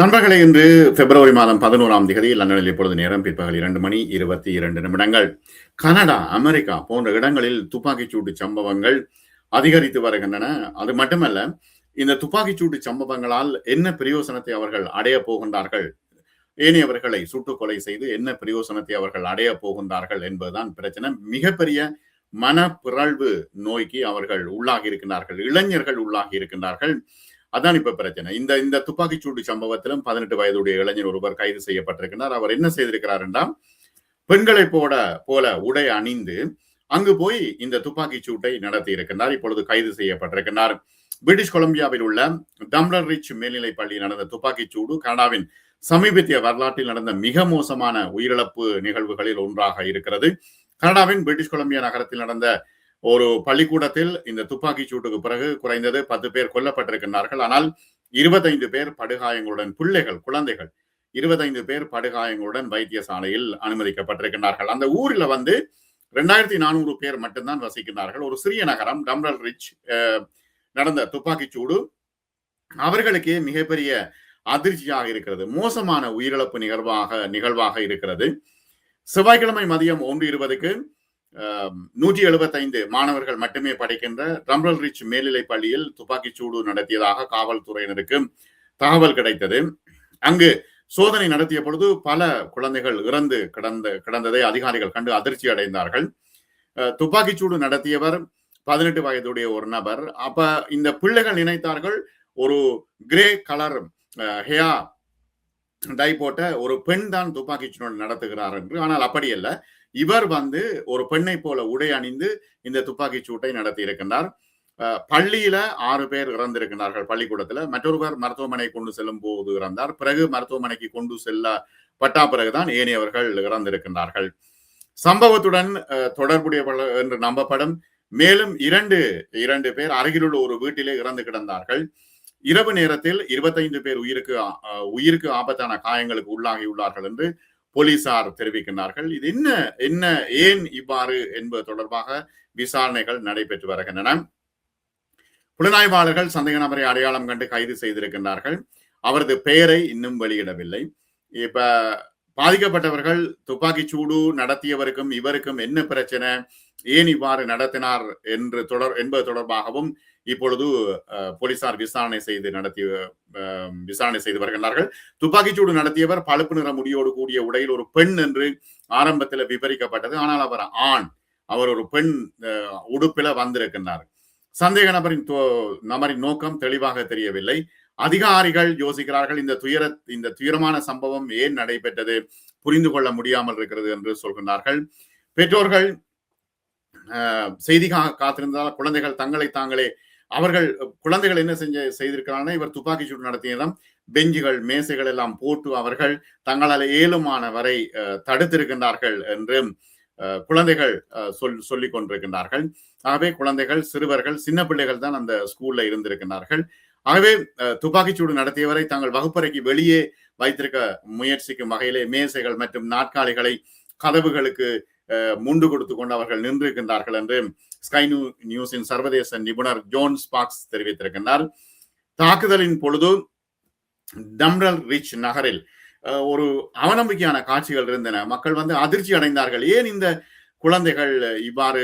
நண்பர்களே இன்று பிப்ரவரி மாதம் பதினோராம் தேதி லண்டனில் இப்பொழுது நேரம் பிற்பகல் இரண்டு மணி இருபத்தி இரண்டு நிமிடங்கள். கனடா அமெரிக்கா போன்ற இடங்களில் துப்பாக்கிச்சூட்டு சம்பவங்கள் அதிகரித்து வருகின்றன. அது மட்டுமல்ல இந்த துப்பாக்கிச்சூட்டு சம்பவங்களால் என்ன பிரயோசனத்தை அவர்கள் அடைய போகின்றார்கள்? ஏனையவர்களை சுட்டுக்கொலை செய்து என்ன பிரயோசனத்தை அவர்கள் அடைய போகின்றார்கள் என்பதுதான் பிரச்சனை. மிகப்பெரிய மனப்பிறழ்வு நோய்க்கு அவர்கள் உள்ளாகி இருக்கின்றார்கள் இளைஞர்கள் உள்ளாகி இருக்கின்றார்கள். அதான் இப்ப பிரச்சனை. இந்த இந்த துப்பாக்கிச்சூடு சம்பவத்திலும் பதினெட்டு வயதுடைய இளைஞர் ஒருவர் கைது செய்யப்பட்டிருக்கிறார். அவர் என்ன செய்திருக்கிறார் என்றால் பெண்களை போட போல உடை அணிந்து அங்கு போய் இந்த துப்பாக்கி சூட்டை நடத்தி இருக்கின்றார் இப்பொழுது கைது செய்யப்பட்டிருக்கிறார். பிரிட்டிஷ் கொலம்பியாவில் உள்ள டம்ளர் ரிச் மேல்நிலை பள்ளியில் நடந்த துப்பாக்கி சூடு கனடாவின் சமீபத்திய வரலாற்றில் நடந்த மிக மோசமான உயிரிழப்பு நிகழ்வுகளில் ஒன்றாக இருக்கிறது. கனடாவின் பிரிட்டிஷ் கொலம்பியா நகரத்தில் நடந்த ஒரு பள்ளிக்கூடத்தில் இந்த துப்பாக்கி சூட்டுக்கு பிறகு குறைந்தது பத்து பேர் கொல்லப்பட்டிருக்கின்றார்கள். ஆனால் இருபத்தைந்து பேர் படுகாயங்களுடன் பிள்ளைகள் குழந்தைகள் இருபத்தைந்து பேர் படுகாயங்களுடன் வைத்தியசாலையில் அனுமதிக்கப்பட்டிருக்கின்றார்கள். அந்த ஊரில் வந்து ரெண்டாயிரத்தி நானூறு பேர் மட்டும்தான் வசிக்கின்றார்கள். ஒரு சிறிய நகரம் டம்ரல் ரிச் நடந்த துப்பாக்கி சூடு. அவர்களுக்கே மிகப்பெரிய அதிர்ச்சியாக இருக்கிறது. மோசமான உயிரிழப்பு நிகழ்வாக நிகழ்வாக இருக்கிறது. செவ்வாய்க்கிழமை மதியம் ஒன்று இருபதுக்கு நூற்றி எழுபத்தைந்து மாணவர்கள் மட்டுமே படிக்கின்ற ரம்ரல் ரிச் மேல்நிலை பள்ளியில் துப்பாக்கிச்சூடு நடத்தியதாக காவல்துறையினருக்கு தகவல் கிடைத்தது. அங்கு சோதனை நடத்திய பொழுது பல குழந்தைகள் இறந்து கிடந்த கிடந்ததை அதிகாரிகள் கண்டு அதிர்ச்சி அடைந்தார்கள். துப்பாக்கிச்சூடு நடத்தியவர் பதினெட்டு வயதுடைய ஒரு நபர். அப்ப இந்த பிள்ளைகள் நினைத்தார்கள் ஒரு கிரே கலர் ஹேயா டை போட்ட ஒரு பெண் தான் துப்பாக்கி சூடு நடத்துகிறார் என்று. ஆனால் அப்படி அல்ல. இவர் வந்து ஒரு பெண்ணை போல உடை அணிந்து இந்த துப்பாக்கி சூட்டை நடத்தி இருக்கின்றார். பள்ளியில ஆறு பேர் இறந்திருக்கிறார்கள் பள்ளிக்கூடத்துல. மற்றொருவர் மருத்துவமனை கொண்டு செல்லும் போது இறந்தார். பிறகு மருத்துவமனைக்கு கொண்டு செல்ல பட்டா பிறகுதான் ஏனையவர்கள் இறந்திருக்கின்றார்கள். சம்பவத்துடன் தொடர்புடைய என்று நம்பப்படும். மேலும் இரண்டு இரண்டு பேர் அருகிலுள்ள ஒரு வீட்டிலே இறந்து கிடந்தார்கள். இரவு நேரத்தில் இருபத்தைந்து பேர் உயிருக்கு உயிருக்கு ஆபத்தான காயங்களுக்கு உள்ளாகியுள்ளார்கள் என்று போலீசார் தெரிவிக்கின்றார்கள். இது என்ன என்ன ஏன் இவ்வாறு என்பது தொடர்பாக விசாரணைகள் நடைபெற்று வருகின்றன. புலனாய்வாளர்கள் சந்தேக நபரை அடையாளம் கண்டு கைது செய்திருக்கின்றார்கள். அவரது பெயரை இன்னும் வெளியிடவில்லை. இப்ப பாதிக்கப்பட்டவர்கள் துப்பாக்கி சூடு நடத்தியவருக்கும் இவருக்கும் என்ன பிரச்சனை? ஏன் இவ்வாறு நடத்தினார் என்று தொடர் என்பது தொடர்பாகவும் இப்பொழுது போலீசார் விசாரணை செய்து நடத்தி விசாரணை செய்து வருகின்றார்கள். துப்பாக்கிச்சூடு நடத்தியவர் பழுப்பு நிற முடியோடு கூடிய உடையில் ஒரு பெண் என்று ஆரம்பத்தில் விபரிக்கப்பட்டது. ஆனால் அவர் ஆண். அவர் ஒரு பெண் உடுப்பில வந்திருக்கின்றார். சந்தேக நபரின் நபரின் நோக்கம் தெளிவாக தெரியவில்லை. அதிகாரிகள் யோசிக்கிறார்கள் இந்த துயர இந்த துயரமான சம்பவம் ஏன் நடைபெற்றது? புரிந்து கொள்ள முடியாமல் இருக்கிறது என்று சொல்கின்றார்கள். பெற்றோர்கள் செய்திக்காக காத்திருந்தால் குழந்தைகள் தங்களை தாங்களே அவர்கள் குழந்தைகள் என்ன செஞ்ச செய்திருக்கிறாங்கன்னா இவர் துப்பாக்கி சூடு நடத்தியதும் பெஞ்சுகள் மேசைகள் எல்லாம் போட்டு அவர்கள் தங்களால் ஏழுமான வரை தடுத்திருக்கின்றார்கள் என்று குழந்தைகள் சொல் சொல்லிக் கொண்டிருக்கின்றார்கள் ஆகவே குழந்தைகள் சிறுவர்கள் சின்ன பிள்ளைகள் தான் அந்த ஸ்கூல்ல இருந்திருக்கின்றார்கள். ஆகவே துப்பாக்கிச்சூடு நடத்தியவரை தங்கள் வகுப்பறைக்கு வெளியே வைத்திருக்க முயற்சிக்கும் வகையிலே மேசைகள் மற்றும் நாற்காலிகளை கதவுகளுக்கு முண்டு கொடுத்து கொண்டு அவர்கள் நின்றிருக்கின்றார்கள் என்று ஸ்கை நியூ நியூஸின் சர்வதேச நிபுணர் ஜோன் ஸ்பாக்ஸ் தெரிவித்திருக்கின்றார். தாக்குதலின் பொழுது டம்ரல் ரிச் நகரில் ஒரு அவநம்பிக்கையான காட்சிகள் இருந்தன. மக்கள் வந்து அதிர்ச்சி அடைந்தார்கள். ஏன் இந்த குழந்தைகள் இவ்வாறு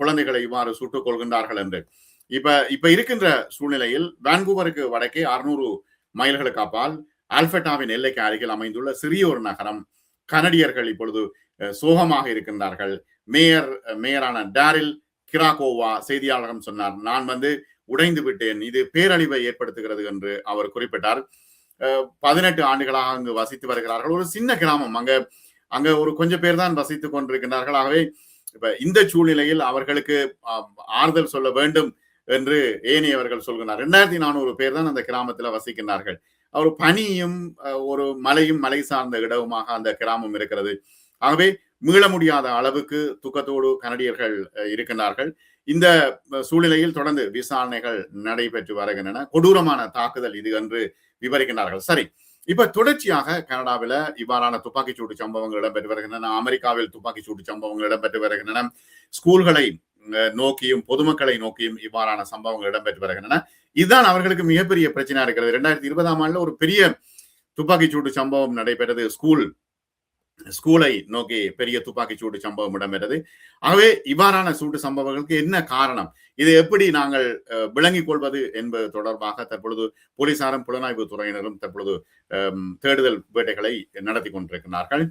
குழந்தைகளை இவ்வாறு சுட்டுக் கொள்கின்றார்கள் என்று? இப்ப இப்ப இருக்கின்ற சூழ்நிலையில் வான்கூவருக்கு வடக்கே அறுநூறு மைல்களுக்கு அப்பால் ஆல்பர்டாவின் எல்லைக்கு அருகில் அமைந்துள்ள சிறிய ஒரு நகரம். கனடியர்கள் இப்பொழுது சோகமாக இருக்கின்றார்கள். மேயர் மேயரான டாரில் கிராகோவா செய்தியாளரிடம் சொன்னார் நான் வந்து உடைந்து விட்டேன். இது பேரழிவை ஏற்படுத்துகிறது என்று அவர் குறிப்பிட்டார். பதினெட்டு ஆண்டுகளாக அங்கு வசித்து வருகிறார்கள். ஒரு சின்ன கிராமம். அங்க அங்க ஒரு கொஞ்சம் பேர் தான் வசித்துக் கொண்டிருக்கிறார்கள் ஆகவே இப்ப இந்த சூழ்நிலையில் அவர்களுக்கு ஆறுதல் சொல்ல வேண்டும் என்று ஏனையவர்கள் சொல்கிறார் இரண்டாயிரத்தி நானூறு பேர் தான் அந்த கிராமத்துல வசிக்கின்றார்கள். ஒரு பனியும் ஒரு மலையும் மலை சார்ந்த இடவுமாக அந்த கிராமம் இருக்கிறது. ஆகவே மீள முடியாத அளவுக்கு துக்கத்தோடு கனடியர்கள் இருக்கின்றார்கள். இந்த சூழ்நிலையில் தொடர்ந்து விசாரணைகள் நடைபெற்று வருகின்றன. கொடூரமான தாக்குதல் இது என்று விவரிக்கின்றார்கள். சரி இப்ப தொடர்ச்சியாக கனடாவில் இவ்வாறான துப்பாக்கிச்சூடு சம்பவங்கள் இடம்பெற்று வருகின்றன. அமெரிக்காவில் துப்பாக்கிச்சூடு சம்பவங்கள் இடம்பெற்று வருகின்றன. ஸ்கூல்களை நோக்கியும் பொதுமக்களை நோக்கியும் இவ்வாறான சம்பவங்கள் இடம்பெற்று வருகின்றன. இதுதான் அவர்களுக்கு மிகப்பெரிய பிரச்சனையா இருக்கிறது. இரண்டாயிரத்தி இருபதாம் ஆண்டுல ஒரு பெரிய துப்பாக்கிச்சூடு சம்பவம் நடைபெற்றது. ஸ்கூல் ஸ்கூலை நோக்கி பெரிய துப்பாக்கிச் சூடு சம்பவம் இடம்பெற்றது. ஆகவே இவ்வாறான சூட்டு சம்பவங்களுக்கு என்ன காரணம்? இதை எப்படி நாங்கள் அஹ், விளங்கிக் கொள்வது என்பது தொடர்பாக தற்பொழுது போலீசாரும் புலனாய்வு துறையினரும் தற்பொழுது தேடுதல் வேட்டைகளை நடத்தி கொண்டிருக்கிறார்கள்.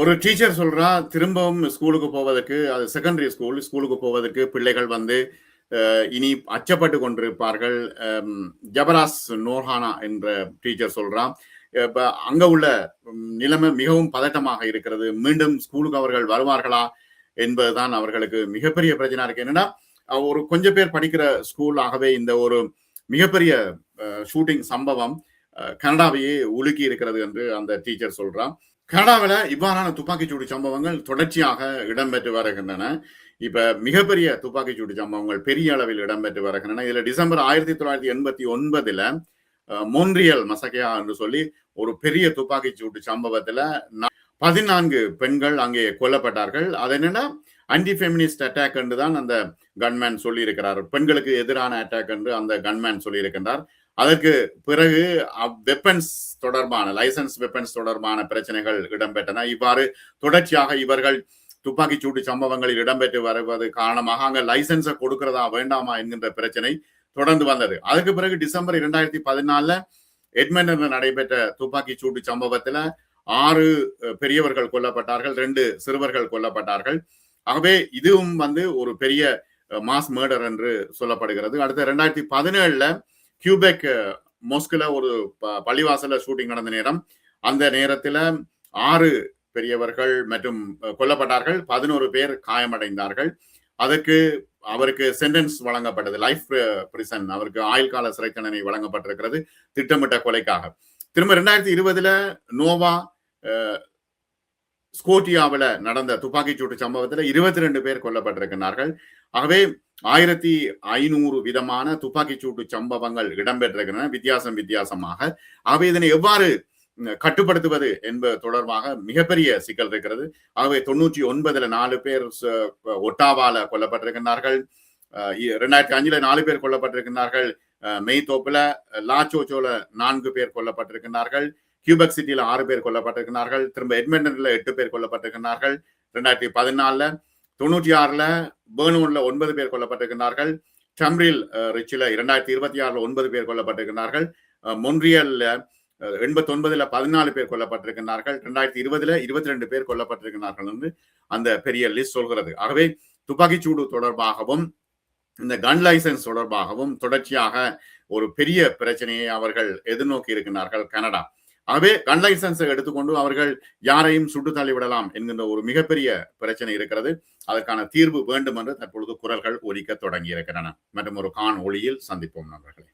ஒரு டீச்சர் சொல்றா திரும்பவும் ஸ்கூலுக்கு போவதற்கு அது செகண்டரி ஸ்கூல் ஸ்கூலுக்கு போவதற்கு பிள்ளைகள் வந்து இனி அச்சப்பட்டு கொண்டிருப்பார்கள். ஜபராஸ் நோர்ஹானா என்ற டீச்சர் சொல்றான் இப்ப அங்க உள்ள நிலைமை மிகவும் பதட்டமாக இருக்கிறது. மீண்டும் ஸ்கூலுக்கு அவர்கள் வருவார்களா என்பதுதான் அவர்களுக்கு மிகப்பெரிய பிரச்சனை இருக்கு. என்னன்னா ஒரு கொஞ்ச பேர் படிக்கிற ஸ்கூல் ஆகவே இந்த ஒரு மிகப்பெரிய ஷூட்டிங் சம்பவம் கனடாவையே உலுக்கி இருக்கிறது என்று அந்த டீச்சர் சொல்றான் கனடாவில் இவ்வாறான துப்பாக்கிச்சூடு சம்பவங்கள் தொடர்ச்சியாக இடம்பெற்று வருகின்றன. இப்ப மிகப்பெரிய துப்பாக்கிச்சூடு சம்பவங்கள் பெரிய அளவில் இடம்பெற்று வருகின்றன. இதுல டிசம்பர் ஆயிரத்தி தொள்ளாயிரத்தி எண்பத்தி ஒன்பதுல அஹ், மொன்றியல் மசகையா என்று சொல்லி ஒரு பெரிய துப்பாக்கிச்சூடு சம்பவத்துல பதினான்கு பெண்கள் அங்கே கொல்லப்பட்டார்கள். அது என்னன்னா ஆன்டி ஃபெமினிஸ்ட் அட்டாக் என்று தான் அந்த கன்மேன் சொல்லி இருக்கிறார் பெண்களுக்கு எதிரான அட்டாக் என்று அந்த கன்மேன் சொல்லி இருக்கின்றார் அதற்கு பிறகு வெப்பன்ஸ் தொடர்பான லைசன்ஸ் வெப்பன்ஸ் தொடர்பான பிரச்சனைகள் இடம்பெற்றன. இவ்வாறு தொடர்ச்சியாக இவர்கள் துப்பாக்கிச்சூடு சம்பவங்களில் இடம்பெற்று வருவது காரணமாக அங்க லைசன்ஸை கொடுக்கிறதா வேண்டாமா என்கின்ற பிரச்சனை தொடர்ந்து வந்தது. அதுக்கு பிறகு டிசம்பர் இரண்டாயிரத்தி பதினாலுல எட்மண்டன்ல நடைபெற்ற துப்பாக்கி சூட்டு சம்பவத்துல ஆறு பெரியவர்கள் கொல்லப்பட்டார்கள் ரெண்டு சிறுவர்கள் கொல்லப்பட்டார்கள். ஆகவே இதுவும் வந்து ஒரு பெரிய மாஸ் மேர்டர் என்று சொல்லப்படுகிறது. அடுத்த ரெண்டாயிரத்தி பதினேழுல கியூபெக் மோஸ்கில் ஒரு ப- ஷூட்டிங் நடந்த நேரம் அந்த நேரத்தில் ஆறு பெரியவர்கள் மற்றும் கொல்லப்பட்டார்கள். பதினோரு பேர் காயமடைந்தார்கள். அதற்கு அவருக்கு சென்டென்ஸ் வழங்கப்பட்டது. லைஃப் பிரிசன் அவருக்கு ஆயுள் கால சிறை தண்டனை வழங்கப்பட்டிருக்கிறது திட்டமிட்ட கொலைக்காக. திரும்ப ரெண்டாயிரத்தி இருபதுல நோவா ஸ்கோட்டியாவில் நடந்த துப்பாக்கிச்சூட்டு சம்பவத்தில் இருபத்தி ரெண்டு பேர் கொல்லப்பட்டிருக்கிறார்கள் ஆகவே ஆயிரத்தி ஐநூறு விதமான துப்பாக்கிச்சூட்டு சம்பவங்கள் இடம்பெற்றிருக்கின்றன. வித்தியாசம் வித்தியாசமாக ஆகவே இதனை எவ்வாறு கட்டுப்படுத்துவது என்பது தொடர்பாக மிகப்பெரிய சிக்கல் இருக்கிறது. ஆகவே தொண்ணூற்றி ஒன்பதுல நாலு பேர் ஒட்டாவால கொல்லப்பட்டிருக்கின்றார்கள். ரெண்டாயிரத்தி அஞ்சுல நாலு பேர் கொல்லப்பட்டிருக்கின்றார்கள். மெய்தோப்புல லாச்சோச்சோல நான்கு பேர் கொல்லப்பட்டிருக்கின்றார்கள். கியூபக் சிட்டியில ஆறு பேர் கொல்லப்பட்டிருக்கிறார்கள் திரும்ப எட்மெண்டன்ல எட்டு பேர் கொல்லப்பட்டிருக்கிறார்கள் ரெண்டாயிரத்தி பதினாலுல தொண்ணூற்றி ஆறில் பேர்னூனில் ஒன்பது பேர் கொல்லப்பட்டிருக்கிறார்கள் டம்ரில் ரிச்சில் இரண்டாயிரத்தி இருபத்தி ஆறில் ஒன்பது பேர் கொல்லப்பட்டிருக்கிறார்கள் மொன்ரியலில் எண்பத்தொன்பதில் பதினாலு பேர் கொல்லப்பட்டிருக்கிறார்கள் ரெண்டாயிரத்தி இருபதில் இருபத்தி ரெண்டு பேர் கொல்லப்பட்டிருக்கிறார்கள் என்று அந்த பெரிய லிஸ்ட் சொல்கிறது. ஆகவே துப்பாக்கிச்சூடு தொடர்பாகவும் இந்த கன் லைசன்ஸ் தொடர்பாகவும் தொடர்ச்சியாக ஒரு பெரிய பிரச்சனையை அவர்கள் எதிர்நோக்கி இருக்கிறார்கள் கனடா. ஆகவே கன் லைசன்ஸை எடுத்துக்கொண்டு அவர்கள் யாரையும் சுட்டு தள்ளிவிடலாம் என்கின்ற ஒரு மிகப்பெரிய பிரச்சனை இருக்கிறது. அதற்கான தீர்வு வேண்டும் என்று தற்பொழுது குரல்கள் ஒலிக்க தொடங்கி இருக்கின்றன மற்றும் ஒரு காணொளியில் சந்திப்போம் நண்பர்களே.